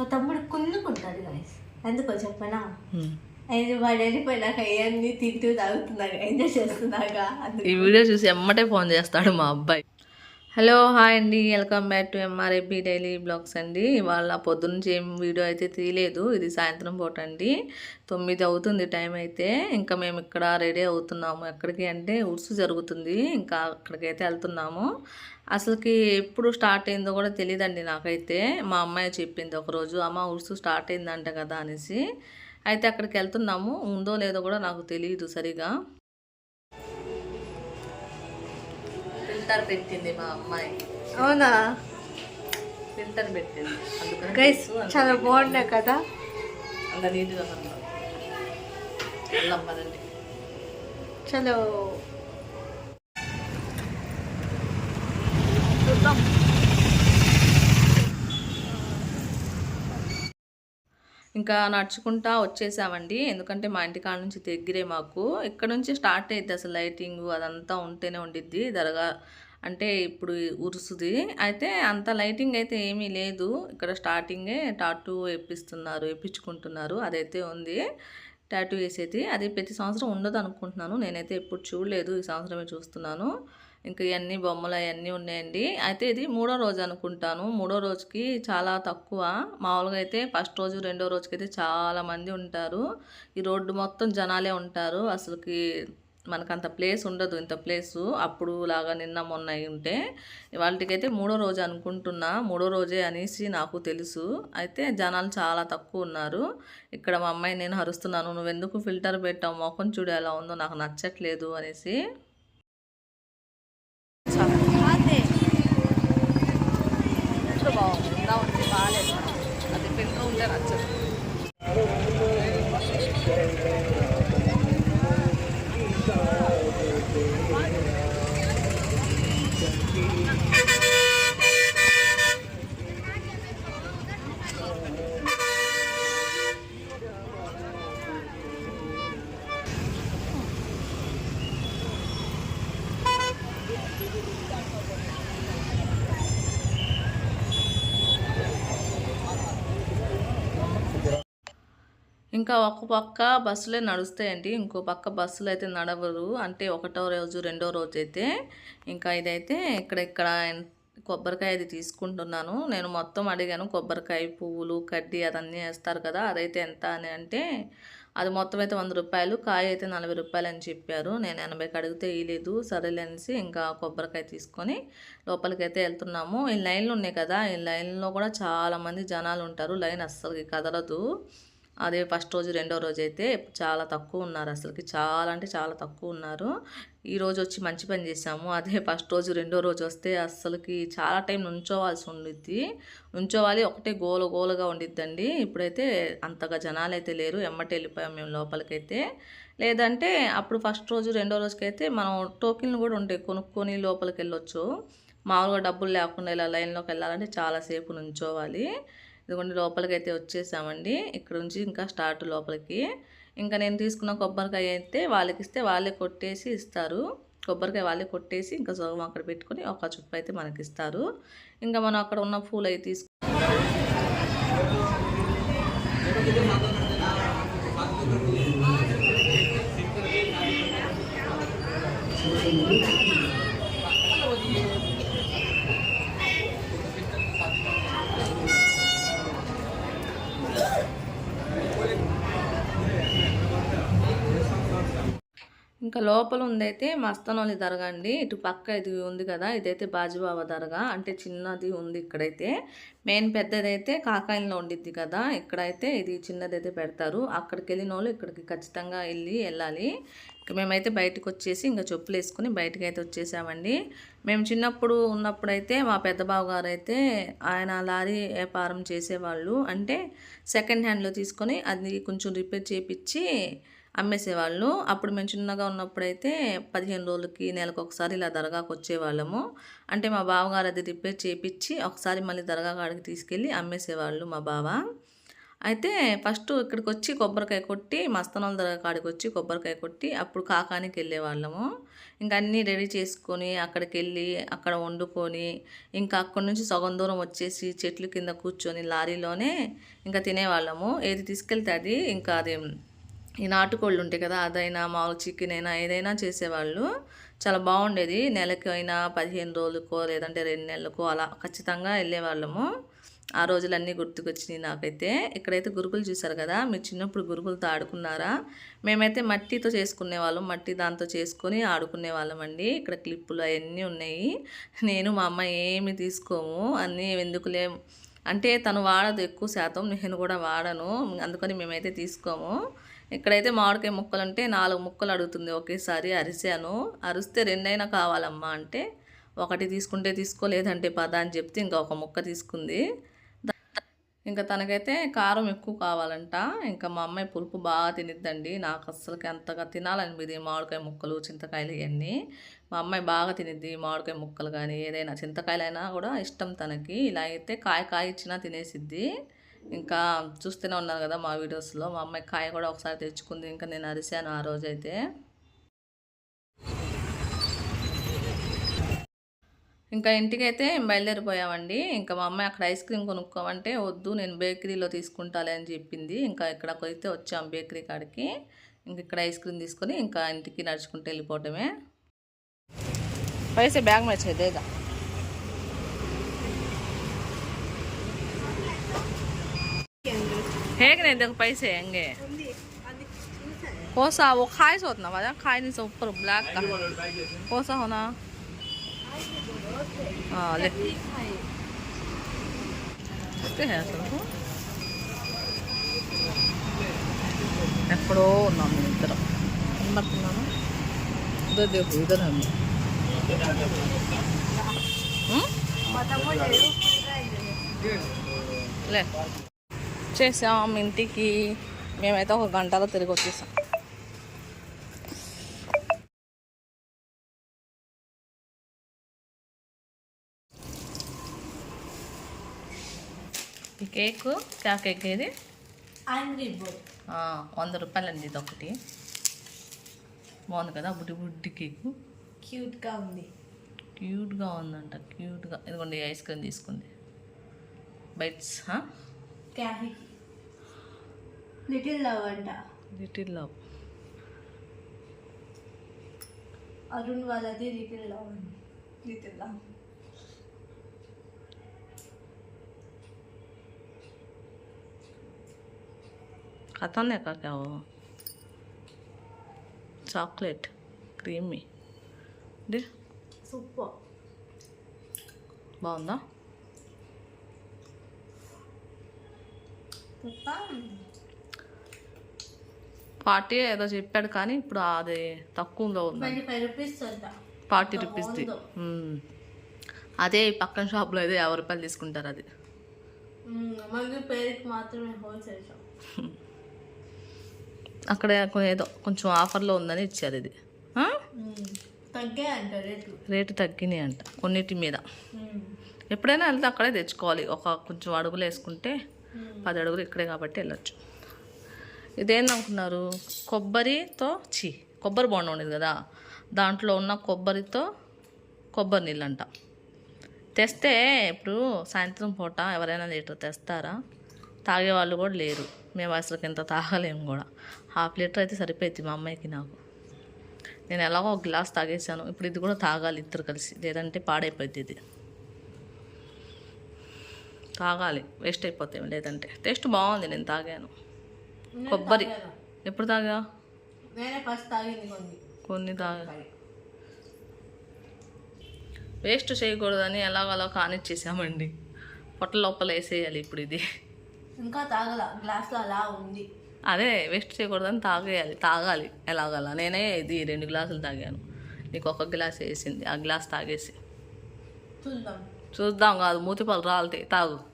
మా తమ్ముడు కుళ్ళుకుంటాడు గాయస్ ఎందుకో చెప్పనా? ఆయన వాడు వెళ్ళిపోయినాక అవన్నీ తింటూ తాగుతున్నాగా ఎంజాయ్ చేస్తున్నాగా అందుకు. ఈ వీడియో చూసి ఎమ్మటే ఫోన్ చేస్తాడు మా అబ్బాయి. హలో హాయ్ అండి. Welcome back to MRIP daily blogs అండి. వాళ్ళ పొద్దున్న ఏం వీడియో అయితే తీయలేదు. ఇది సాయంత్రం పూట అండి. తొమ్మిది అవుతుంది టైం అయితే. ఇంకా మేము ఇక్కడ రెడీ అవుతున్నాము. ఎక్కడికి అంటే ఉర్సు జరుగుతుంది. ఇంకా అక్కడికైతే వెళ్తున్నాము. అసలుకి ఎప్పుడు స్టార్ట్ అయిందో కూడా తెలియదండి నాకైతే. మా అమ్మాయి చెప్పింది ఒకరోజు అమ్మ ఉర్సు స్టార్ట్ అయిందంట కదా అనేసి. అయితే అక్కడికి వెళ్తున్నాము. ఉందో లేదో కూడా నాకు తెలియదు సరిగా. ఫిల్టర్ పెట్టింది మా అమ్మాయి. అవునా? ఫిల్టర్ పెట్టింది. అందుకని గైస్ చాలా బాగున్నాయి కదా? అంత నీట్గా పదండి. చలో. ఇంకా నడుచుకుంటా వచ్చేసామండి. ఎందుకంటే మా ఇంటి కాడ నుంచి దగ్గరే మాకు. ఇక్కడ నుంచి స్టార్ట్ అయితే అసలు లైటింగ్ అదంతా ఉంటేనే ఉండిద్ది దరగా అంటే ఇప్పుడు ఉరుసుది. అయితే అంత లైటింగ్ అయితే ఏమీ లేదు. ఇక్కడ స్టార్టింగే టాటూ వేపిస్తున్నారు వేపించుకుంటున్నారు. అదైతే ఉంది. టాటూ వేసేది. అది ప్రతి సంవత్సరం ఉండదు అనుకుంటున్నాను నేనైతే ఎప్పుడు చూడలేదు. ఈ సంవత్సరమే చూస్తున్నాను. ఇంకా ఇవన్నీ బొమ్మలు అవన్నీ ఉన్నాయండి. అయితే ఇది మూడో రోజు అనుకుంటాను. మూడో రోజుకి చాలా తక్కువ. మామూలుగా అయితే ఫస్ట్ రోజు రెండో రోజుకి అయితే చాలా మంది ఉంటారు. ఈ రోడ్డు మొత్తం జనాలే ఉంటారు. అసలుకి మనకు అంత ప్లేస్ ఉండదు ఇంత ప్లేసు. అప్పుడు లాగా నిన్న మొన్న ఉంటే వాళ్ళకైతే మూడో రోజు అనుకుంటున్నా. మూడో రోజే అనేసి నాకు తెలుసు. అయితే జనాలు చాలా తక్కువ ఉన్నారు. ఇక్కడ మా అమ్మాయి నేను హరుస్తున్నాను నువ్వు ఎందుకు ఫిల్టర్ పెట్టావు? మొఖం చూడు ఎలా ఉందో. నాకు నచ్చట్లేదు అనేసి ఇప్పుడు బాగుంది ఇంకా ఉంది బాగాలేదు అది ఫిల్టర్ ఇంకా ఒక పక్క బస్సులే నడుస్తాయండి. ఇంకో పక్క బస్సులు అయితే నడవరు. అంటే ఒకటో రోజు రెండో రోజు అయితే ఇంకా ఇదైతే ఇక్కడ ఇక్కడ కొబ్బరికాయ అది తీసుకుంటున్నాను. నేను మొత్తం అడిగాను. కొబ్బరికాయ పువ్వులు కడ్డీ అదన్నీ వేస్తారు కదా అదైతే ఎంత అని అంటే అది మొత్తం అయితే వంద రూపాయలు కాయ అయితే నలభై రూపాయలు అని చెప్పారు. నేను ఎనభైకి అడిగితే వేయలేదు సరేలేనిసి ఇంకా కొబ్బరికాయ తీసుకొని లోపలికి అయితే వెళ్తున్నాము. ఈ లైన్లు ఉన్నాయి కదా ఈ లైన్లో కూడా చాలామంది జనాలు ఉంటారు. లైన్ అస్సలు కదలదు. అదే ఫస్ట్ రోజు రెండో రోజు అయితే చాలా తక్కువ ఉన్నారు అసలుకి. చాలా అంటే చాలా తక్కువ ఉన్నారు. ఈ రోజు వచ్చి మంచి పని చేసాము అదే ఫస్ట్ రోజు రెండో రోజు వస్తే అస్సలకి చాలా టైం నుంచోవాల్సి ఉండిద్ది. నుంచోవాలి ఒకటే గోల గోలగా ఉండిద్దండి. ఇప్పుడైతే అంతగా జనాలు అయితే లేరు. ఎమ్మటి వెళ్ళిపోయాం మేము లోపలికైతే. లేదంటే అప్పుడు ఫస్ట్ రోజు రెండో రోజుకైతే మనం టోకెన్లు కూడా ఉంటాయి కొనుక్కొని లోపలికి వెళ్ళొచ్చు మామూలుగా డబ్బులు లేకుండా ఇలా లైన్లోకి వెళ్ళాలంటే చాలాసేపు నుంచోవాలి. ఇదిగోండి లోపలికి అయితే వచ్చేసామండి. ఇక్కడ నుంచి ఇంకా స్టార్ట్ లోపలికి. ఇంకా నేను తీసుకున్న కొబ్బరికాయ అయితే వాళ్ళకి ఇస్తే వాళ్ళే కొట్టేసి ఇస్తారు. కొబ్బరికాయ వాళ్ళే కొట్టేసి ఇంకా సోగం అక్కడ పెట్టుకొని ఒక చుప్ప అయితే మనకి ఇస్తారు. ఇంకా మనం అక్కడ ఉన్న పూలు అయితే తీసుకు ఇంకా లోపల ఉందైతే మస్తనోలి దరగా అండి. ఇటు పక్క ఇది ఉంది కదా ఇదైతే బాజీబాబా దరగా. అంటే చిన్నది ఉంది ఇక్కడైతే. మెయిన్ పెద్దదైతే కాకాయిలో ఉండిద్ది కదా ఇక్కడైతే ఇది చిన్నదైతే పెడతారు. అక్కడికి వెళ్ళిన వాళ్ళు ఇక్కడికి ఖచ్చితంగా వెళ్ళి వెళ్ళాలి. మేమైతే బయటకు వచ్చేసి ఇంకా చెప్పులు వేసుకుని బయటకు అయితే వచ్చేసామండి. మేము చిన్నప్పుడు ఉన్నప్పుడైతే మా పెద్ద బావ గారు అయితే ఆయన లారీ వ్యాపారం చేసేవాళ్ళు. అంటే సెకండ్ హ్యాండ్లో తీసుకొని అది కొంచెం రిపేర్ చేపించి అమ్మేసేవాళ్ళు. అప్పుడు మేము చిన్నగా ఉన్నప్పుడైతే పదిహేను రోజులకి నెలకు ఒకసారి ఇలా దర్గాకు వచ్చేవాళ్ళము. అంటే మా బావగారు అది రిపేర్ చేయించి ఒకసారి మళ్ళీ దర్గా కాడికి తీసుకెళ్ళి అమ్మేసేవాళ్ళు మా బావ. అయితే ఫస్ట్ ఇక్కడికి వచ్చి కొబ్బరికాయ కొట్టి మస్తనాల దరగా కాడికి వచ్చి కొబ్బరికాయ కొట్టి అప్పుడు కాకానికి వెళ్ళేవాళ్ళము. ఇంకా అన్నీ రెడీ చేసుకొని అక్కడికి వెళ్ళి అక్కడ వండుకొని ఇంకా అక్కడి నుంచి సగం దూరం వచ్చేసి చెట్లు కింద కూర్చొని లారీలోనే ఇంకా తినేవాళ్ళము. ఏది తీసుకెళ్తే అది ఇంకా అది ఈ నాటుకోళ్ళు ఉంటాయి కదా అదైనా మామూలు చికెన్ అయినా ఏదైనా చేసేవాళ్ళు. చాలా బాగుండేది. నెలకి అయినా పదిహేను రోజులకో లేదంటే రెండు నెలలకో అలా ఖచ్చితంగా వెళ్ళేవాళ్ళము. ఆ రోజులన్నీ గుర్తుకొచ్చినాయి నాకైతే. ఇక్కడైతే గురుకులు చూసారు కదా మీరు చిన్నప్పుడు గురుకులతో ఆడుకున్నారా? మేమైతే మట్టితో చేసుకునే వాళ్ళం మట్టి దాంతో చేసుకొని ఆడుకునే వాళ్ళం అండి ఇక్కడ క్లిప్పులు అవన్నీ ఉన్నాయి. నేను మా అమ్మ ఏమి తీసుకోము అన్నీ ఎందుకులే? అంటే తను వాడదు ఎక్కువ శాతం నేను కూడా వాడను. అందుకని మేమైతే తీసుకోము. ఇక్కడైతే మామిడికాయ ముక్కలు అంటే నాలుగు ముక్కలు అడుగుతుంది ఒకేసారి అరిసాను. అరిస్తే రెండైనా కావాలమ్మా అంటే ఒకటి తీసుకుంటే తీసుకోలేదంటే పద అని చెప్తే ఇంకా ఒక ముక్క తీసుకుంది. ఇంకా తనకైతే కారం ఎక్కువ కావాలంట. ఇంకా మా అమ్మాయి పులుపు బాగా తినిద్దండి. నాకు అస్సలకి అంతగా తినాలనిపిది మామిడికాయ ముక్కలు చింతకాయలు ఇవన్నీ. మా అమ్మాయి బాగా తినిద్ది మామిడికాయ ముక్కలు కానీ ఏదైనా చింతకాయలైనా కూడా ఇష్టం తనకి. ఇలా అయితే కాయ కాయ ఇచ్చినా తినేసిద్ది. ఇంకా చూస్తూనే ఉన్నారు కదా మా వీడియోస్లో. మా అమ్మాయి కాయ కూడా ఒకసారి తెచ్చుకుంది. ఇంకా నేను అరిశాను ఆ రోజైతే. ఇంకా ఇంటికైతే బయలుదేరిపోయామండి. ఇంకా మా అమ్మాయి అక్కడ ఐస్ క్రీమ్ కొనుక్కోమంటే వద్దు నేను బేకరీలో తీసుకుంటాలే అని చెప్పింది. ఇంకా ఇక్కడికైతే వచ్చాం బేకరీ కాడికి. ఇంక ఇక్కడ ఐస్ క్రీమ్ తీసుకొని ఇంకా ఇంటికి నడుచుకుంటూ వెళ్ళిపోవటమే. పైసే బ్యాగ్ మర్చేదేదా छे देगा ಹೇಗೆ नहीं देखो पैसे ಹೆಂಗೆ कौन सा वो खाए से होता ना वाला खाए नहीं से ऊपर ब्लैक का कौन सा होना हाँ ले ఇస్తే అసలు ఎక్కడో ఉన్నాము మేము ఇద్దరం కనబడుతున్నాను ఇదో దేకు ఇద్దరు లే చేసాం ఇంటికి. మేమైతే ఒక గంటలో తిరిగి వచ్చేసాం. ఈ కేక్ క్యా కేక్ ఇది ఆ, వంద రూపాయలండి ఇది ఒకటి బాగుంది కదా బుడ్డి బుడ్డి కేకు. క్యూట్గా ఉంది. క్యూట్గా ఉందంట క్యూట్గా ఇదిగోండి ఐస్ క్రీమ్ తీసుకుంది. బైట్స్ క్యాహీ లిటిల్ లవ్ అంట. Little love. అరుణ్ వాళ్ళది లిటిల్ లవ్ లిటిల్ లవ్. ఖతం కాకావు చాక్లెట్ క్రీమీ. ఇది సూపర్. బాగుందా? మొత్తం పార్టీ ఏదో చెప్పాడు కానీ ఇప్పుడు అది తక్కువలో ఉంది. ఫార్టీ రూపీస్ది. అదే ఈ పక్కన షాప్లో అయితే యాభై రూపాయలు తీసుకుంటారు అది. అక్కడ ఏదో కొంచెం ఆఫర్లో ఉందని ఇచ్చారు ఇది. రేటు. తగ్గినాయి అంట కొన్నిటి మీద. ఎప్పుడైనా వెళ్తే అక్కడే తెచ్చుకోవాలి. ఒక కొంచెం అడుగులు వేసుకుంటే. పది అడుగులు ఇక్కడే కాబట్టి వెళ్ళొచ్చు. ఇదేందనుకున్నారు? కొబ్బరితో చి కొబ్బరి బొండం ఉండేది కదా. దాంట్లో ఉన్న కొబ్బరితో కొబ్బరి నీళ్ళు అంట తెస్తే ఇప్పుడు సాయంత్రం పూట ఎవరైనా లీటర్ తెస్తారా? తాగే వాళ్ళు కూడా లేరు. మేము అసలుకి ఇంత తాగలేము కూడా. హాఫ్ లీటర్ అయితే సరిపోయింది మా అమ్మాయికి నాకు. నేను ఎలాగో ఒక గ్లాస్ తాగేసాను ఇప్పుడు ఇది కూడా తాగాలి ఇద్దరు కలిసి. లేదంటే పాడైపోద్ది ఇది. తాగాలి. వేస్ట్ అయిపోతాయి లేదంటే. టేస్ట్ బాగుంది నేను తాగాను. కొబ్బరి. ఎప్పుడు తాగా? కొన్ని. తాగా. వేస్ట్ చేయకూడదని ఎలాగోలా కానిచ్చేసామండి. పొట్ల లోపల వేసేయాలి ఇప్పుడు ఇది. ఇంకా తాగల. గ్లాస్లో అలా ఉంది. అదే వేస్ట్ చేయకూడదని తాగేయాలి. తాగాలి ఎలాగలా. నేనే ఇది రెండు గ్లాసులు తాగాను. నీకు ఒక గ్లాస్ వేసింది. ఆ గ్లాస్ తాగేసి. చూద్దాం. చూద్దాం కాదు మూతిపాలు రాలితే తాగు.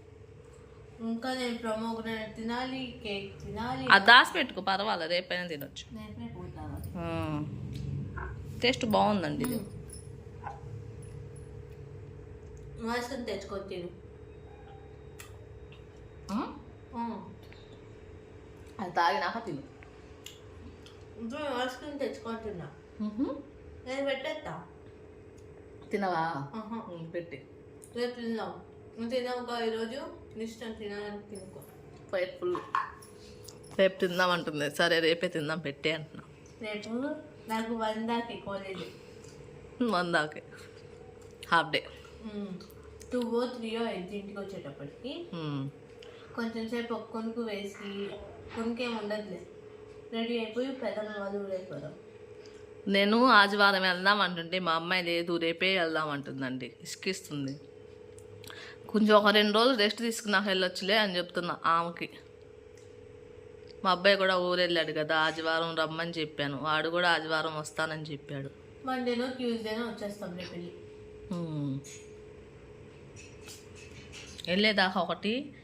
ఇంకా నేను ప్రమోగ్రెనేట్ తినాలి కేక్ తినాలి. అది పెట్టుకో పర్వాలేదు రేపైనా తినొచ్చు. టేస్ట్ బాగుందండి ఇది. తెచ్చుకొని తిను? ఆ. అది తాగినాక తిను. ఐస్ క్రీమ్ తెచ్చుకుంటున్నా. నేను పెట్టేస్తా తినవా? పెట్టి. రేపు తిందాం. నువ్వు తినవుగా ఈరోజు? ఇష్టం తినాలని తినుకో. రేపు ఫుల్ రేపు తిందాం అంటుంది. సరే రేపే తిందాం పెట్టే అంటున్నా. రేపు నాకు వందాకి కాలేజ్ వందాకే హాఫ్ డే. టూ ఓ త్రీయో అయింది ఇంటికి వచ్చేటప్పటికి కొంచెం సేపు ఒక కొనుక్కు వేసి కొనుకేం ఉండదులే. రెడీ అయిపోయి పెద్దమ్మ వాళ్ళు ఊరైపోదాం నేను ఆదివారం వెళ్దాం అంటుంటే మా అమ్మాయి లేదు రేపే వెళ్దాం అంటుందండి. ఇసుకిస్తుంది. కొంచెం ఒక రెండు రోజులు రెస్ట్ తీసుకున్నాక వెళ్ళొచ్చులే అని చెప్తున్నా ఆమెకి. మా అబ్బాయి కూడా ఊరు వెళ్ళాడు కదా ఆదివారం రమ్మని చెప్పాను. వాడు కూడా ఆదివారం వస్తానని చెప్పాడు. మండేనో ట్యూస్డేనో వచ్చేస్తాం రేపు వెళ్ళి. ఉమ్. వెళ్ళేదాకా ఒకటి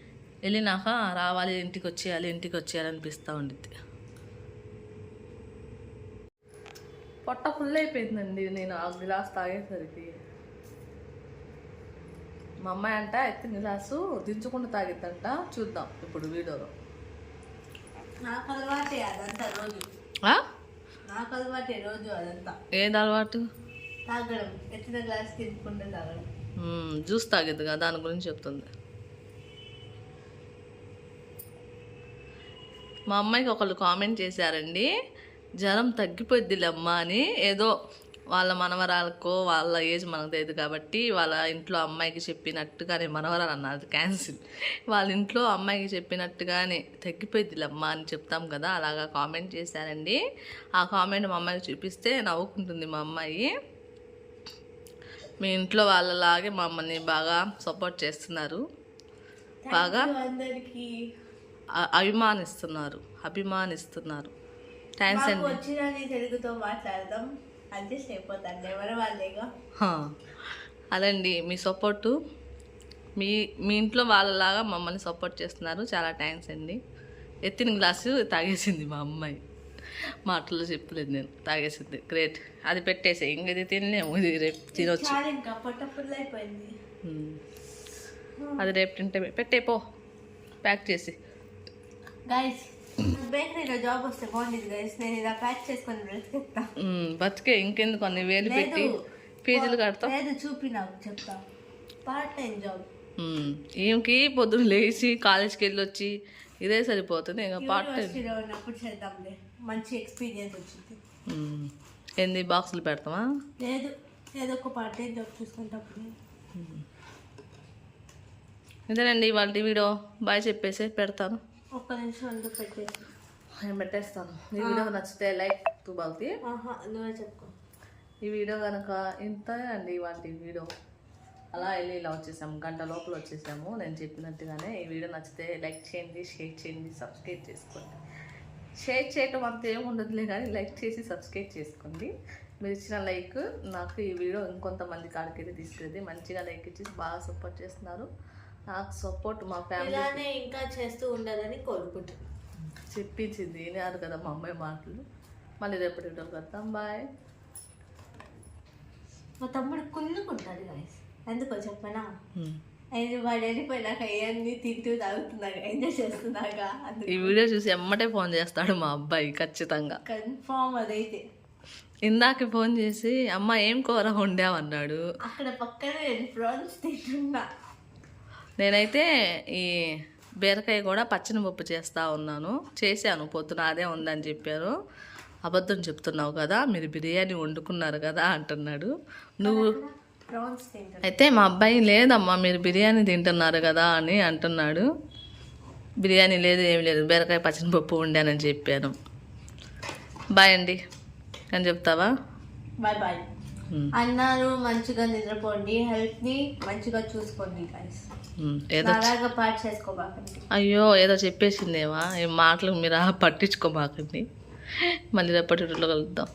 వెళ్ళినాక రావాలి ఇంటికి వచ్చేయాలి ఇంటికి వచ్చేయాలి అనిపిస్తూ ఉండిద్ది. పొట్ట ఫుల్ అయిపోయిందండి నేను ఆ గ్లాస్ తాగేసరికి. మా అమ్మాయి అంట ఎత్తిన గ్లాసు దించకుండా తాగిద్దంట చూద్దాం ఇప్పుడు వీడియోలో నాకు అలవాటే అదంతా రోజు? నాకు అలవాటే రోజు అదంతా. ఏది అలవాటు? తాగడం ఎత్తిన గ్లాస్ తినుకుంటే తాగడం. జ్యూస్ తాగిద్ది కదా దాని గురించి చెప్తుంది. మా అమ్మాయికి ఒకళ్ళు కామెంట్ చేశారండి జ్వరం తగ్గిపోద్దిలేమ్మా అని ఏదో వాళ్ళ మనవరాలకో వాళ్ళ ఏజ్ మనకు తెలియదు కాబట్టి వాళ్ళ ఇంట్లో అమ్మాయికి చెప్పినట్టుగానే మనవరాలు అన్నారు క్యాన్సిల్. వాళ్ళ ఇంట్లో అమ్మాయికి చెప్పినట్టుగానే తగ్గిపోద్దిలేమ్మా అని చెప్తాం కదా అలాగా కామెంట్ చేశారండి ఆ కామెంట్ మా అమ్మాయికి చూపిస్తే నవ్వుకుంటుంది మా అమ్మాయి. మీ ఇంట్లో వాళ్ళలాగే మమ్మల్ని బాగా సపోర్ట్ చేస్తున్నారు. బాగా అభిమానిస్తున్నారు అభిమానిస్తున్నారు. థ్యాంక్స్ అండి. తెలుగుతో మాట్లాడదాం. అడ్జస్ట్ అయిపోతాను ఎవరి వాళ్ళేగా హా. అదండి మీ సపోర్టు. మీ మీ ఇంట్లో వాళ్ళలాగా మమ్మల్ని సపోర్ట్ చేస్తున్నారు. చాలా థ్యాంక్స్ అండి. ఎత్తిన గ్లాసు తాగేసింది మా అమ్మాయి. మాటల్లో చెప్పలేదు నేను. తాగేసింది. గ్రేట్. అది పెట్టేసి. ఇంక ఇది తినలేము. ఇది రేపు తినొచ్చు. అది రేపు తింటే పెట్టే పో. ప్యాక్ చేసి. గైస్ బేకరీలో జాబ్ వస్తే బాగుండేది గైస్ నేను ఇలా ప్యాక్ చేసుకొని బతికే ఇంకెందుకు అన్ని వేలు పెట్టి ఫీజులు కడతాం లేదు చూపి నాకు చెప్తా పార్ట్ టైం జాబ్ ఈమెకి పొద్దున్న లేచి కాలేజ్కి వెళ్ళి వచ్చి ఇదే సరిపోతుంది ఇంకా పార్ట్ టైం యూనివర్సిటీలో ఉన్నప్పుడు చేద్దాంలే. మంచి ఎక్స్పీరియన్స్ వచ్చింది. ఎన్ని బాక్సులు పెడతామా లేదు ఏదో ఒక పార్ట్ టైం జాబ్ చూసుకుంటప్పుడు ఇదేనండి వాళ్ళ వీడియో. బాయ్ చెప్పేసి పెడతాను. ఒక్క నిమిషం అందుకు పెట్టేసి? నేను పెట్టేస్తాను. ఈ వీడియో నచ్చితే లైక్ బాగుతి ఆహా నువ్వే చెప్పుకో ఈ వీడియో కనుక ఇంత అండి వాటి వీడియో. అలా వెళ్ళి ఇలా వచ్చేసాము గంట లోపల వచ్చేసాము. నేను చెప్పినట్టుగానే ఈ వీడియో నచ్చితే లైక్ చేయండి షేర్ చేయండి సబ్స్క్రైబ్ చేసుకోండి. షేర్ చేయటం అంత ఏమి ఉండదులే కానీ లైక్ చేసి సబ్స్క్రైబ్ చేసుకోండి. మీరు ఇచ్చిన లైక్ నాకు ఈ వీడియో ఇంకొంతమంది కాడికైతే తీసుకెళ్ళి మంచిగా లైక్ ఇచ్చి బాగా సపోర్ట్ చేస్తున్నారు. నాకు సపోర్ట్ మా ఫ్యామిలీ ఇలానే ఇంకా చేస్తూ ఉండాలని కోరుకుంటున్నాను. చెప్పించింది వినారు కదా మా అమ్మాయి మాటలు. మళ్ళీ రేపటి వీడియో కడతాం బాయ్. మా తమ్ముడు కుళ్ళుకుంటాడు గాయస్ ఎందుకో చెప్పనా? ఆయన వాడు వెళ్ళిపోయినాక అవన్నీ తింటూ తాగుతున్నాగా ఎంజాయ్ చేస్తున్నాగా ఈ వీడియో చూసి ఎమ్మటే ఫోన్ చేస్తాడు మా అబ్బాయి ఖచ్చితంగా. కన్ఫామ్ అదైతే. ఇందాక ఫోన్ చేసి అమ్మ ఏం కూర వండావన్నాడు అక్కడ పక్కన నేను ప్రాన్స్ తింటున్నా. నేనైతే ఈ బీరకాయ కూడా పచ్చని పప్పు చేస్తూ ఉన్నాను. చేశాను. పొద్దున అదే ఉందని చెప్పారు. అబద్ధం చెప్తున్నావు కదా మీరు బిర్యానీ వండుకున్నారు కదా అంటున్నాడు. నువ్వు అయితే మా అబ్బాయి లేదమ్మా మీరు బిర్యానీ తింటున్నారు కదా అని అంటున్నాడు. బిర్యానీ లేదు ఏమి లేదు బీరకాయ పచ్చని పప్పు వండానని చెప్పాను. బాయ్ అండి. అని చెప్తావా? Bye bye. అన్నారు మంచిగా నిద్రపోండి హెల్త్ని మంచిగా చూసుకోండి గైస్ ఏదో అయ్యో ఏదో చెప్పేసిందేమా? ఈ మాటలు మీరు పట్టించుకోమాకండి మళ్ళీ రేపటి రోజుల్లో కలుద్దాం.